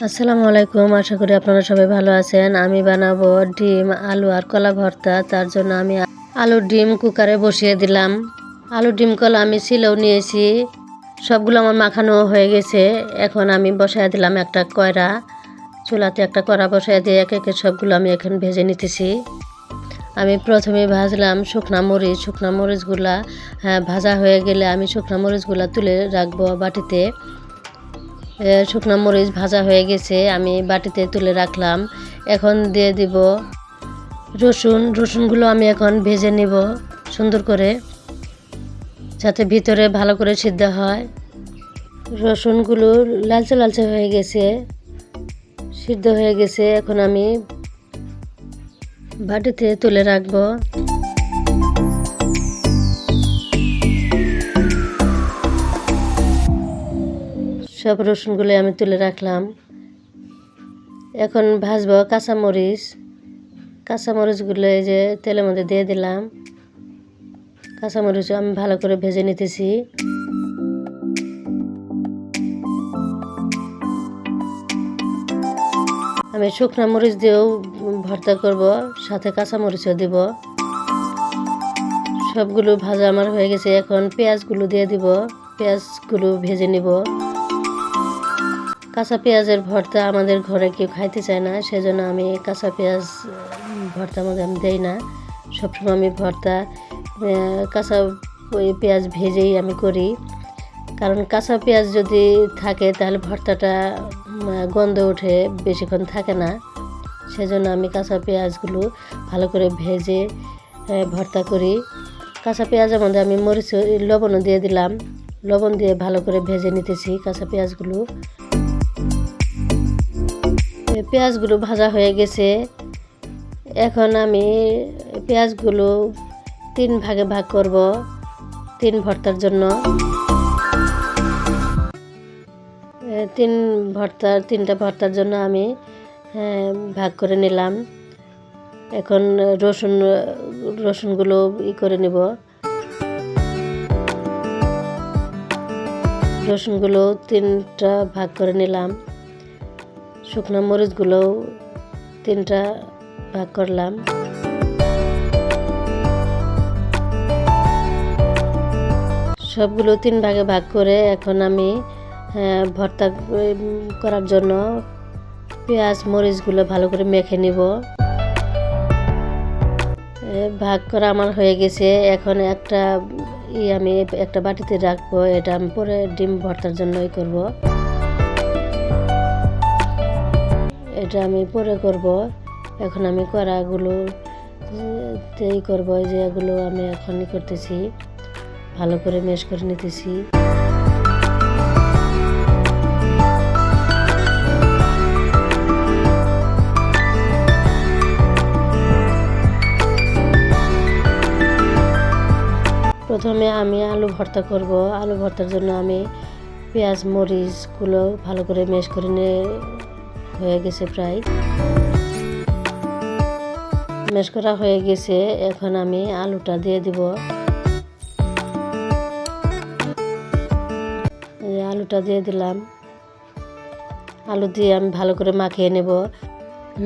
আসসালামু আলাইকুম আশা করি আপনারা সবাই ভালো আছেন। আমি বানাবো ডিম আলু আর কলা ভর্তা। তার জন্য আমি আলুর ডিম কুকারে বসিয়ে দিলাম। আলু ডিম কলা আমি ছিলেও নিয়েছি। সবগুলো আমার মাখানো হয়ে গেছে। এখন আমি বসায় দিলাম একটা কয়রা। চুলাতে একটা কড়া বসায় দিয়ে এক একে সবগুলো আমি এখন ভেজে নিতেছি। আমি প্রথমে ভাজলাম শুকনা মরিচ। শুকনা মরিচগুলা হ্যাঁ, ভাজা হয়ে গেলে আমি শুকনা মরিচগুলা তুলে রাখব বাটিতে। শুকনো মরিচ ভাজা হয়ে গেছে, আমি বাটিতে তুলে রাখলাম। এখন দিয়ে দিব রসুন। রসুনগুলো আমি এখন ভেজে নিব সুন্দর করে, যাতে ভিতরে ভালো করে সিদ্ধ হয়। রসুনগুলো লালচে লালচে হয়ে গেছে, সিদ্ধ হয়ে গেছে। এখন আমি বাটিতে তুলে রাখব। সব রসুনগুলো আমি তুলে রাখলাম। এখন ভাজবো কাঁচামরিচ। কাঁচামরিচগুলো এই যে তেলের মধ্যে দিয়ে দিলাম। কাঁচামরিচ আমি ভালো করে ভেজে নিতেছি। আমি শুকনো মরিচ দিয়েও ভর্তা করব, সাথে কাঁচামরিচও দিব। সবগুলো ভাজা আমার হয়ে গেছে। এখন পেঁয়াজগুলো দিয়ে দিব। পেঁয়াজগুলো ভেজে নিব। কাঁচা পেঁয়াজের ভর্তা আমাদের ঘরে কেউ খাইতে চায় না সেজন্য আমি কাঁচা পেঁয়াজ উম, ভর্তার মধ্যে আমি দেই না। সবসময় আমি ভর্তা কাঁচা পেঁয়াজ ভেজেই আমি করি। কারণ কাঁচা পেঁয়াজ যদি থাকে তাহলে ভর্তাটা গন্ধ ওঠে বেশিক্ষণ থাকে না। সেজন্য আমি কাঁচা পেঁয়াজগুলো ভালো করে ভেজে ভর্তা করি। কাঁচা পেঁয়াজের মধ্যে আমি মরিচ লবণও দিয়ে দিলাম। লবণ দিয়ে ভালো করে ভেজে নিতেছি কাঁচা পেঁয়াজগুলো। পেঁয়াজগুলো ভাজা হয়ে গেছে। এখন আমি পেঁয়াজগুলো তিন ভাগে ভাগ করব, তিন ভর্তার জন্য। তিন ভর্তার তিনটা ভর্তার জন্য আমি ভাগ করে নিলাম। এখন রসুন, রসুনগুলো ই করে নেব। রসুনগুলো তিনটা ভাগ করে নিলাম। শুকনো মরিচগুলোও তিনটা ভাগ করলাম। সবগুলো তিন ভাগে ভাগ করে এখন আমি ভর্তা করার জন্য পেঁয়াজ, মরিচগুলো ভালো করে মেখে নিব। ভাগ করা আমার হয়ে গেছে। এখন একটা ই আমি একটা বাটিতে রাখব। এটা আমি পরে ডিম ভর্তার জন্যই করব। এটা আমি পরে করব। এখন আমি কড়াগুলো এই করব যে এগুলো আমি এখনই করতেছি। ভালো করে মেশ করে নিতেছি। প্রথমে আমি আলু ভর্তা করব। আলু ভর্তার জন্য আমি পেঁয়াজ, মরিচগুলো ভালো করে মেশ করে নিয়ে হয়ে গেছে প্রায়। মেশ করা হয়ে গেছে এখন আমি আলুটা দিয়ে দিব। আলুটা দিয়ে দিলাম। আলু দিয়ে আমি ভালো করে মাখিয়ে নেব।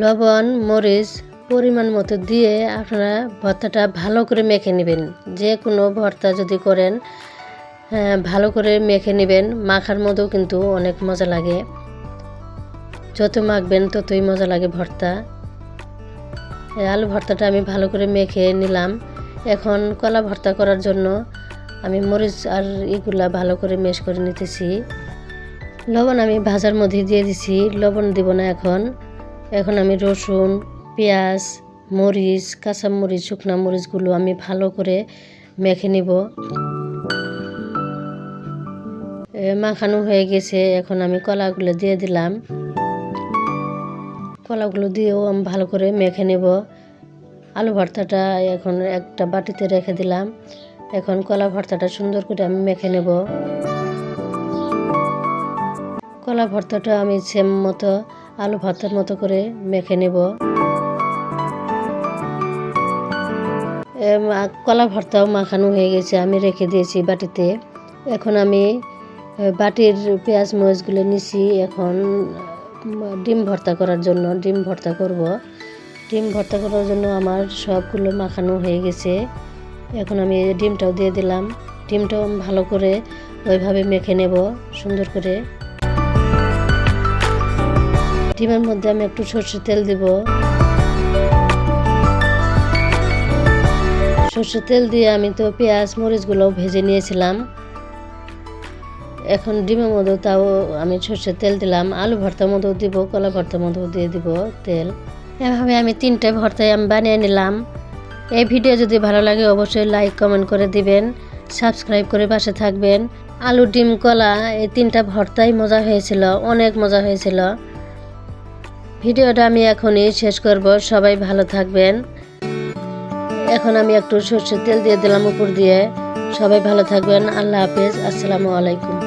লবণ মরিচ পরিমাণ মতো দিয়ে আপনারা ভর্তাটা ভালো করে মেখে নেবেন। যে কোনো ভর্তা যদি করেন হ্যাঁ, ভালো করে মেখে নেবেন। মাখার মধ্যেও কিন্তু অনেক মজা লাগে। যত মাখবেন ততই মজা লাগে ভর্তা। আলু ভর্তাটা আমি ভালো করে মেখে নিলাম। এখন কলা ভর্তা করার জন্য আমি মরিচ আর এগুলা ভালো করে মেশ করে নিতেছি। লবণ আমি ভাজার মধ্যে দিয়ে দিছি, লবণ দিব না এখন। এখন আমি রসুন, পেঁয়াজ, মরিচ কাঁচা মরিচ শুকনা মরিচগুলো আমি ভালো করে মেখে নিব। মাখানো হয়ে গেছে, এখন আমি কলাগুলো দিয়ে দিলাম। কলাগুলো দিয়েও আমি ভালো করে মেখে নেব। আলু ভর্তাটা এখন একটা বাটিতে রেখে দিলাম। এখন কলা ভর্তাটা সুন্দর করে আমি মেখে নেব। কলা ভর্তাটা আমি সেম মতো আলু ভর্তার মতো করে মেখে নেব। কলা ভর্তাও মাখানো হয়ে গেছে, আমি রেখে দিয়েছি বাটিতে। এখন আমি বাটির পেঁয়াজ মরিচগুলো নিছি, এখন ডিম ভর্তা করার জন্য, ডিম ভর্তা করব। ডিম ভর্তা করার জন্য আমার সবগুলো মাখানো হয়ে গেছে। এখন আমি ডিমটাও দিয়ে দিলাম। ডিমটাও ভালো করে ওইভাবে মেখে নেব, সুন্দর করে। ডিমের মধ্যে আমি একটু সর্ষের তেল দিব। সর্ষের তেল দিয়ে আমি তো পেঁয়াজ মরিচগুলো ভেজে নিয়েছিলাম। এখন ডিমের মধ্যেও তাও আমি সর্ষের তেল দিলাম, আলু ভর্তার মধ্যেও দিব, কলা ভর্তার মধ্যেও দিয়ে দিব তেল। এভাবে আমি তিনটে ভর্তায় আমি বানিয়ে নিলাম। এই ভিডিও যদি ভালো লাগে অবশ্যই লাইক, কমেন্ট করে দিবেন, সাবস্ক্রাইব করে পাশে থাকবেন। আলু, ডিম, কলা, এই তিনটা ভর্তাই মজা হয়েছিল, অনেক মজা হয়েছিল। ভিডিওটা আমি এখনই শেষ করব, সবাই ভালো থাকবেন। এখন আমি একটু সর্ষের তেল দিয়ে দিলাম উপর দিয়ে। সবাই ভালো থাকবেন, আল্লাহ হাফেজ, আসসালামু আলাইকুম।